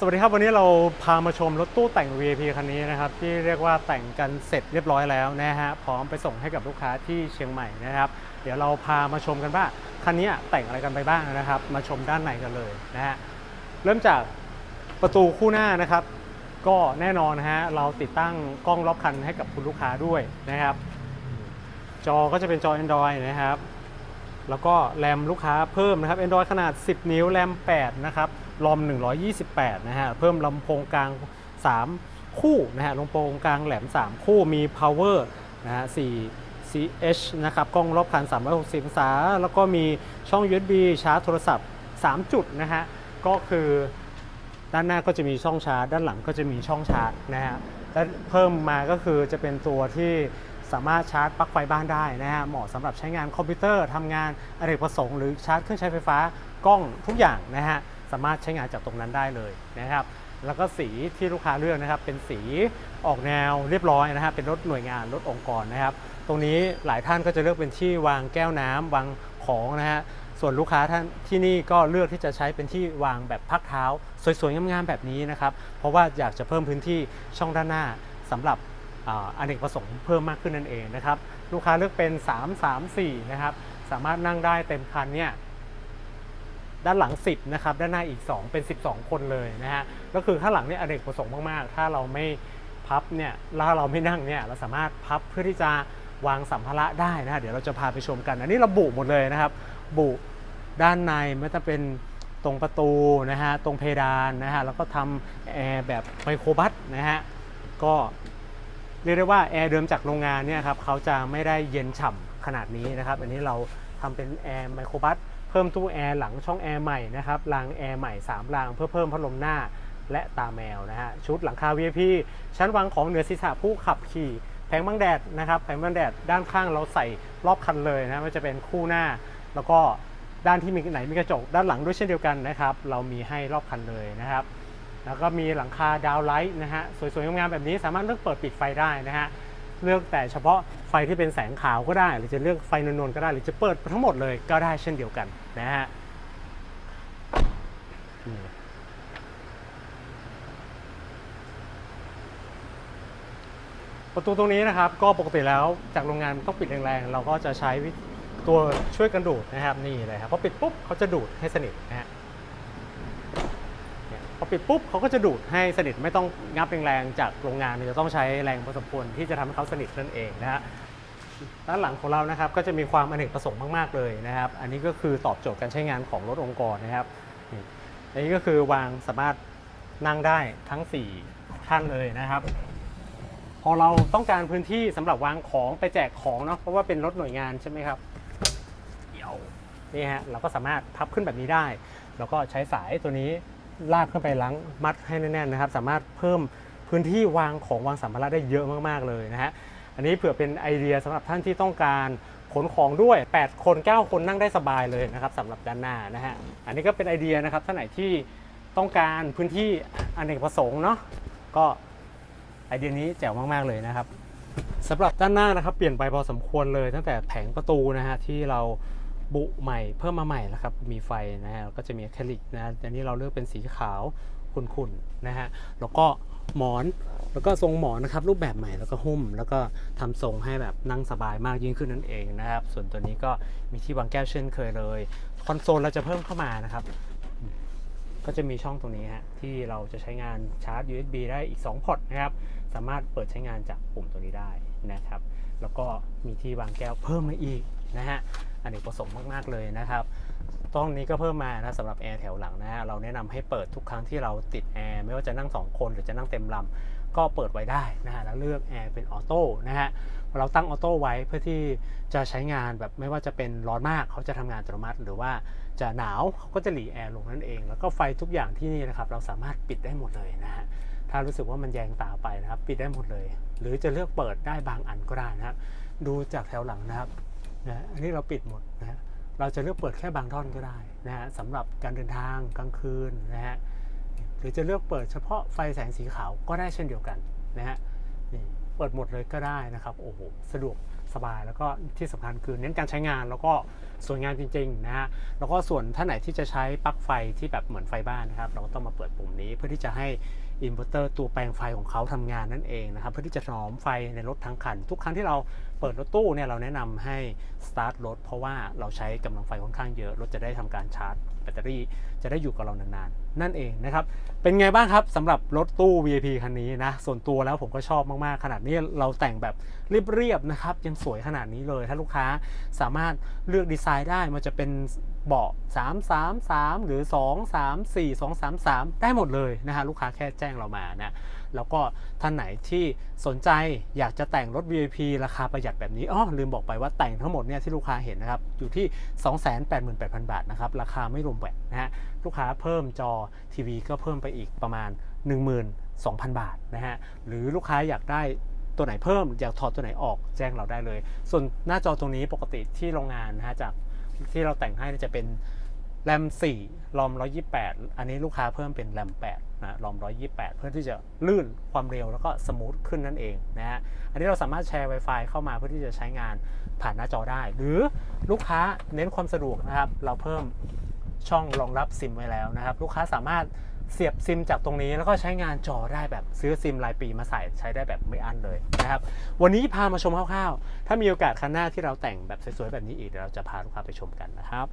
สวัสดีครับ วันนี้เราพามาชมรถตู้แต่ง VIP คันนี้นะครับ ที่เรียกว่าแต่งกันเสร็จเรียบร้อยแล้วนะฮะพร้อมไปส่งให้กับลูกค้าที่เชียงใหม่นะครับ เดี๋ยวเราพามาชมกันว่าคันนี้แต่งอะไรกันไปบ้างนะครับ มาชมด้านในกันเลยนะฮะเริ่มจากประตูคู่หน้านะครับ ก็แน่นอนนะฮะเราติดตั้งกล้องรอบคันให้กับคุณลูกค้าด้วยนะครับ จอก็จะเป็นจอ Android นะครับ แล้วก็แรมลูกค้าเพิ่มนะครับ Android ขนาด 10 นิ้วแรม8นะครับ รอม 128 นะฮะ เพิ่มลำโพงกลาง 3 คู่นะฮะลำโพงกลางแหลม 3 คู่มี power นะฮะ 4 CH นะครับกล้องรอบคัน 360องศา แล้วก็มีช่อง USB ชาร์จโทรศัพท์ 3 จุดนะฮะ ก็คือด้านหน้าก็จะมีช่องชาร์จ ด้านหลังก็จะมีช่องชาร์จนะฮะ และเพิ่มมาก็คือจะเป็นตัวที่สามารถชาร์จปลั๊กไฟบ้านได้นะฮะ เหมาะสำหรับใช้งานคอมพิวเตอร์ทำงานอเนกประสงค์หรือชาร์จเครื่องใช้ไฟฟ้ากล้องทุกอย่างนะฮะ สามารถใช้งานจากตรงนั้นได้เลยนะครับ แล้วก็สีที่ลูกค้าเลือกนะครับ เป็นสีออกแนวเรียบร้อยนะฮะเป็นรถหน่วยงานรถองค์กรนะครับ ตรงนี้หลายท่านก็จะเลือกเป็นที่วางแก้วน้ำวางของนะฮะส่วนลูกค้าท่านที่นี่ก็เลือกที่จะใช้เป็นที่วางแบบพักเท้า สวยๆงามๆแบบนี้นะครับ เพราะว่าอยากจะเพิ่มพื้นที่ช่องด้านหน้าสำหรับอ่าอเนกประสงค์เพิ่มมากขึ้นนั่นเองนะครับ ลูกค้าเลือกเป็น 3 3 4 นะครับ สามารถนั่งได้เต็มคันเนี่ย ด้านหลัง 10 นะครับ ด้านหน้าอีก 2 เป็น 12 คนเลยนะฮะ ก็คือข้างหลังเนี่ยอเนกประสงค์มาก ๆ ถ้าเราไม่พับเนี่ยแล้วถ้าเราไม่นั่งเนี่ยเราสามารถพับเพื่อที่จะวางสัมภาระได้นะฮะเดี๋ยวเราจะพาไปชมกัน อันนี้เราบุหมดเลยนะครับ บุด้านในไม่ว่าจะเป็นตรงประตูนะฮะ ตรงเพดานนะฮะ แล้วก็ทำแอร์แบบไมโครบัสนะฮะ ก็เรียกได้ว่าแอร์เดิมจากโรงงานเนี่ยครับเขาจะไม่ได้เย็นฉ่ำขนาดนี้นะครับ อันนี้เราทำเป็นแอร์ไมโครบัส พิ่มตู้แอร์หลังช่องแอร์ใหม่นะครับรางแอร์ใหม่ 3 รางเพื่อเพิ่มพัดลมหน้าและตาแมวนะฮะชุดหลังคา VIP ชั้นวางของเหนือศีรษะผู้ขับขี่แผงบังแดดนะครับแผงบังแดดด้านข้างเราใส่รอบคันเลยนะมันจะเป็นคู่หน้า แล้วก็ด้านที่มีไหนมีกระจกด้านหลังด้วยเช่นเดียวกันนะครับเรามีให้รอบคันเลยนะครับแล้วก็มีหลังคาดาวไลท์นะฮะสวยๆงามๆแบบนี้สามารถเลือกเปิดปิดไฟได้นะฮะเลือกแต่เฉพาะไฟที่เป็นแสงขาวก็ได้ หรือจะเลือกไฟนวลๆก็ได้ หรือจะเปิดทั้งหมดเลยก็ได้เช่นเดียวกัน นะฮะประตูตรงนี้นะครับก็ปกติแล้วจากโรงงานต้องปิดแรงๆ เราก็จะใช้ตัวช่วยกันดูดนะครับนี่เลยครับพอปิดปุ๊บเขาจะดูดให้สนิทนะฮะพอปิดปุ๊บเขาก็จะดูดให้สนิทไม่ต้องงับแรงๆจากโรงงานเนี่ยจะต้องใช้แรงพอสมควรที่จะทำให้เขาสนิทนั่นเองนะฮะ ด้านหลังของเรานะครับก็จะมีความอเนกประสงค์มาก ๆ เลยนะครับ อันนี้ก็คือตอบโจทย์การใช้งานของรถองค์กรนะครับอันนี้ก็คือวางสามารถนั่งได้ทั้ง 4 ท่านเลยนะครับ พอเราต้องการพื้นที่สำหรับวางของไปแจกของเนาะเพราะว่าเป็นรถหน่วยงานใช่ไหมครับเดี๋ยวนี่ฮะเราก็สามารถพับขึ้นแบบนี้ได้ แล้วก็ใช้สายตัวนี้ลากขึ้นไปล้างมัดให้แน่นๆนะครับ สามารถเพิ่มพื้นที่วางของวางสัมภาระได้เยอะมากๆเลยนะฮะ อันนี้เผื่อเป็นไอเดียสำหรับท่านที่ต้องการขนของด้วย 8 คน 9 คนนั่งได้สบายเลยนะครับสำหรับด้านหน้านะฮะอันนี้ก็เป็นไอเดียนะครับท่านไหนที่ต้องการพื้นที่อเนกประสงค์เนาะก็ไอเดียนี้แจ๋วมาก ๆ เลยนะครับสำหรับด้านหน้านะครับเปลี่ยนไปพอสมควรเลยตั้งแต่แผงประตูนะฮะที่เราบุใหม่เพิ่มมาใหม่แล้วครับมีไฟนะฮะก็จะมีอะคริลิกนะอันนี้เราเลือกเป็นสีขาวขุ่นๆนะฮะแล้วก็หมอน แล้วก็ทรงหมอนนะครับรูปแบบใหม่แล้วก็หุ้ม แล้วก็ทำทรงให้แบบนั่งสบายมากยิ่งขึ้นนั่นเองนะครับ ส่วนตัวนี้ก็มีที่วางแก้วเช่นเคยเลย คอนโซลเราจะเพิ่มเข้ามานะครับ ก็จะมีช่องตรงนี้ฮะที่เราจะใช้งานชาร์จ USB ได้อีก2พอร์ตนะครับ สามารถเปิดใช้งานจากปุ่มตัวนี้ได้นะครับ แล้วก็มีที่วางแก้วเพิ่มมาอีกนะฮะอันนี้ประสงค์มาก ๆ เลยนะครับ ตรงนี้ก็เพิ่มมานะสำหรับแอร์แถวหลังนะฮะเราแนะนำให้เปิดทุกครั้งที่เราติดแอร์ไม่ว่าจะนั่ง 2 คนหรือจะนั่งเต็มลำก็เปิดไว้ได้นะฮะแล้วเลือกแอร์เป็นออโต้นะฮะเราตั้งออโต้ไว้เพื่อที่จะใช้งานแบบไม่ว่าจะเป็นร้อนมากเขาจะทำงานอัตโนมัติ หรือว่าจะหนาวเขาก็จะหลีแอร์ลงนั่นเอง แล้วก็ไฟทุกอย่างที่นี่นะครับเราสามารถปิดได้หมดเลยนะฮะถ้ารู้สึกว่ามันแยงตาไปนะครับ ปิดได้หมดเลย หรือจะเลือกเปิดได้บางอันก็ได้นะครับ ดูจากแถวหลังนะครับนะอันนี้เราปิดหมดนะฮะ เราจะเลือกเปิดแค่บางท่อนก็ได้นะฮะสำหรับการเดินทางกลางคืนนะฮะหรือจะเลือกเปิดเฉพาะไฟแสงสีขาวก็ได้เช่นเดียวกันนะฮะนี่เปิดหมดเลยก็ได้นะครับโอ้โหสะดวกสบายแล้วก็ที่สำคัญคือเน้นการใช้งานแล้วก็สวยงามจริงๆนะฮะแล้วก็ส่วนท่านไหนที่จะใช้ปลั๊กไฟที่แบบเหมือนไฟบ้านนะครับ เราก็ต้องมาเปิดปุ่มนี้เพื่อที่จะให้อินเวอร์เตอร์ตัวแปลงไฟของเขาทำงานนั่นเองนะครับเพื่อที่จะถนอมไฟในรถทั้งคัน ทุกครั้งที่เรา ปิดรถตู้เนี่ยเราแนะนำให้สตาร์ทรถเพราะว่าเราใช้กำลังไฟค่อนข้างเยอะ รถจะได้ทำการชาร์จแบตเตอรี่จะได้อยู่กับเรานานๆ นั่นเองนะครับ เป็นไงบ้างครับสำหรับรถตู้ VIP คันนี้นะ ส่วนตัวแล้วผมก็ชอบมากๆ ขนาดนี้เราแต่งแบบเรียบๆนะครับ ยังสวยขนาดนี้เลย ถ้าลูกค้าสามารถเลือกดีไซน์ได้ มันจะเป็นเบาะ 3 3 3 หรือ 2 3 4 2 3 3 ได้หมดเลยนะฮะลูกค้าแค่แจ้งเรามานะ แล้วก็ท่านไหนที่สนใจอยากจะแต่งรถ VIP ราคาประหยัดแบบนี้อ๋อลืมบอกไปว่าแต่งทั้งหมดเนี่ยที่ลูกค้าเห็นนะครับ อยู่ที่ 288,000 บาทนะครับ ราคาไม่รวมแวตนะฮะลูกค้าเพิ่มจอทีวีก็เพิ่มไปอีกประมาณ 12,000 บาทนะฮะหรือลูกค้าอยากได้ตัวไหนเพิ่มอยากถอดตัวไหนออกแจ้งเราได้เลย ส่วนหน้าจอตรงนี้ปกติที่โรงงานนะฮะจากที่เราแต่งให้จะเป็น แรม4รอม 128 อันนี้ลูกค้าเพิ่มเป็นแรม8นะรอม 128 เพื่อที่จะลื่นความเร็วแล้วก็สมูทขึ้นนั่นเองนะฮะ อันนี้เราสามารถแชร์ Wi-Fi เข้ามาเพื่อที่จะใช้งานผ่านหน้าจอได้ หรือลูกค้าเน้นความสะดวกนะครับ เราเพิ่มช่องรองรับซิมไว้แล้วนะครับ ลูกค้าสามารถเสียบซิมจากตรงนี้แล้วก็ใช้งานจอได้แบบซื้อซิมรายปีมาใส่ใช้ได้แบบไม่อั้นเลยนะครับ วันนี้พามาชมคร่าวๆ ถ้ามีโอกาสครั้งหน้าที่เราแต่งแบบสวยๆแบบนี้อีกเดี๋ยวเราจะพาลูกค้าไปชมกันนะครับ